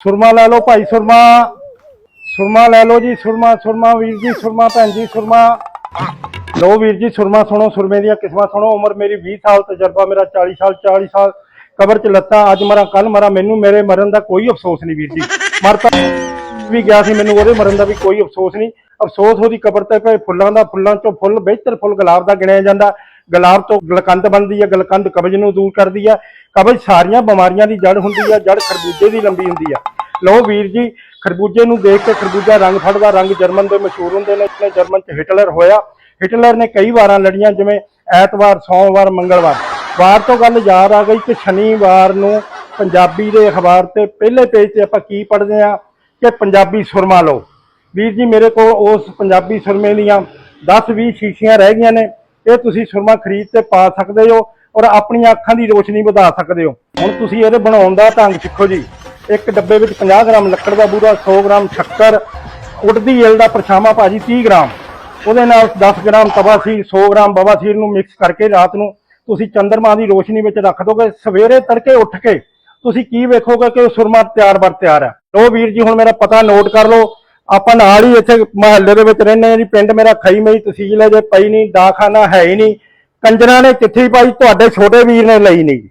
ਸੁਰਮਾ ਲੈ ਲਓ ਭਾਈ ਸੁਰਮਾ। ਸੁਰਮਾ ਲੈ ਲਓ ਜੀ, ਸੁਰਮਾ ਸੁਰਮਾ, ਵੀਰ ਜੀ, ਸੁਰਮਾ, ਭੈਣ ਜੀ, ਸੁਰਮਾ। ਲਓ ਵੀਰ ਜੀ, ਸੁਰਮਾ ਸੁਣੋ, ਸੁਰਮੇ ਦੀਆਂ ਕਿਸਮਾਂ ਸੁਣੋ। ਉਮਰ ਮੇਰੀ 20 ਸਾਲ, ਤਜਰਬਾ ਮੇਰਾ 40 ਸਾਲ 40 ਸਾਲ। ਕਬਰ ਚ ਲੱਤਾ, ਅੱਜ ਮਰਾਂ ਕੱਲ ਮਰਾਂ, ਮੈਨੂੰ ਮੇਰੇ ਮਰਨ ਦਾ ਕੋਈ ਅਫਸੋਸ ਨਹੀਂ ਵੀਰ ਜੀ। ਮਰ ਤਾਂ ਵੀ ਗਿਆ ਸੀ, ਮੈਨੂੰ ਉਹਦੇ ਮਰਨ ਦਾ ਵੀ ਕੋਈ ਅਫਸੋਸ ਨਹੀਂ। ਅਫਸੋਸ ਉਹਦੀ ਕਬਰ ਤੇ ਪਏ ਫੁੱਲਾਂ ਦਾ, ਫੁੱਲਾਂ ਚੋਂ ਫੁੱਲ, ਬਿਹਤਰ ਫੁੱਲ ਗੁਲਾਬ ਦਾ ਗਿਣਿਆ ਜਾਂਦਾ। ਗੁਲਾਬ ਤੋਂ ਗਲਕੰਦ ਬਣਦੀ ਹੈ, ਗਲਕੰਦ ਕਬਜ਼ ਨੂੰ ਦੂਰ ਕਰਦੀ ਹੈ। ਕਬਜ਼ ਸਾਰੀਆਂ ਬਿਮਾਰੀਆਂ ਦੀ ਜੜ ਹੁੰਦੀ ਹੈ ਜੜ ਖਰਬੂਜੇ ਦੀ ਲੰਬੀ ਹੁੰਦੀ ਹੈ। ਲਓ ਵੀਰ ਜੀ, ਖਰਬੂਜੇ ਨੂੰ ਦੇਖ ਕੇ ਖਰਬੂਜਾ ਰੰਗ ਫੜਦਾ, ਰੰਗ ਜਰਮਨ ਦੇ ਮਸ਼ਹੂਰ ਹੁੰਦੇ ਨੇ ਇਸਨੇ ਜਰਮਨ ਚ ਹਿਟਲਰ ਹੋਇਆ। ਹਿਟਲਰ ਨੇ ਕਈ ਵਾਰਾਂ ਲੜੀਆਂ, ਜਿਵੇਂ ਐਤਵਾਰ, ਸੋਮਵਾਰ, ਮੰਗਲਵਾਰ। ਵਾਰ ਤੋਂ ਗੱਲ ਯਾਦ ਆ ਗਈ ਕਿ ਸ਼ਨੀਵਾਰ ਨੂੰ ਪੰਜਾਬੀ ਦੇ ਅਖਬਾਰ ਤੇ ਪਹਿਲੇ ਪੇਜ ਤੇ ਆਪਾਂ ਕੀ ਪੜ੍ਹਦੇ ਆ ਕਿ ਪੰਜਾਬੀ ਸੁਰਮਾ ਲਓ। ਵੀਰ ਜੀ, ਮੇਰੇ ਕੋਲ ਉਸ ਪੰਜਾਬੀ ਸੁਰਮੇ ਦੀਆਂ 10-20 ਸ਼ੀਸ਼ੀਆਂ ਰਹਿ ਗਈਆਂ ਨੇ। ਇਹ ਤੁਸੀਂ ਸੁਰਮਾ ਖਰੀਦ ਤੇ ਪਾ ਸਕਦੇ ਹੋ ਔਰ ਆਪਣੀਆਂ ਅੱਖਾਂ ਦੀ ਰੋਸ਼ਨੀ ਵਧਾ ਸਕਦੇ ਹੋ। ਹੁਣ ਤੁਸੀਂ ਇਹਦੇ ਬਣਾਉਣ ਦਾ ਢੰਗ ਸਿੱਖੋ ਜੀ। ਇੱਕ ਡੱਬੇ ਵਿੱਚ 50 ਗ੍ਰਾਮ ਲੱਕੜ ਦਾ ਬੂਰਾ 100 ਗ੍ਰਾਮ ਸ਼ੱਕਰ ਉੱਡਦੀ ਏਲ ਦਾ ਪਰਛਾਵਾਂ ਭਾਜੀ 30 ਗ੍ਰਾਮ। ਉਹਦੇ ਨਾਲ 10 ਗ੍ਰਾਮ ਤਵਾਸੀਰ 100 ਗ੍ਰਾਮ ਬਵਾਸੀਰ ਨੂੰ ਮਿਕਸ ਕਰਕੇ ਰਾਤ ਨੂੰ ਤੁਸੀਂ ਚੰਦਰਮਾ ਦੀ ਰੋਸ਼ਨੀ ਵਿੱਚ ਰੱਖ ਦੋਗੇ। ਸਵੇਰੇ ਤੜਕੇ ਉੱਠ ਕੇ ਤੁਸੀਂ ਕੀ ਵੇਖੋਗੇ ਕਿ ਉਹ ਸੁਰਮਾ ਤਿਆਰ ਬਰ ਤਿਆਰ ਹੈ। ਲੋ ਵੀਰ ਜੀ, ਹੁਣ ਮੇਰਾ ਪਤਾ ਨੋਟ ਕਰ ਲਓ। ਆਪਾਂ ਨਾਲ ਹੀ ਇੱਥੇ ਮਹੱਲੇ ਦੇ ਵਿੱਚ ਰਹਿੰਦੇ ਹਾਂ ਜੀ। ਪਿੰਡ ਮੇਰਾ ਖਈ ਮਈ ਤਹਿਸੀਲ ਹੈ, ਜੇ ਪਈ ਨਹੀਂ ਡਾਕਖਾਨਾ ਹੈ ਹੀ ਨਹੀਂ। ਕੰਜਰਾਂ ਨੇ ਚਿੱਠੀ ਪਾਈ, ਤੁਹਾਡੇ ਛੋਟੇ ਵੀਰ ਨੇ ਲਈ ਨਹੀਂ।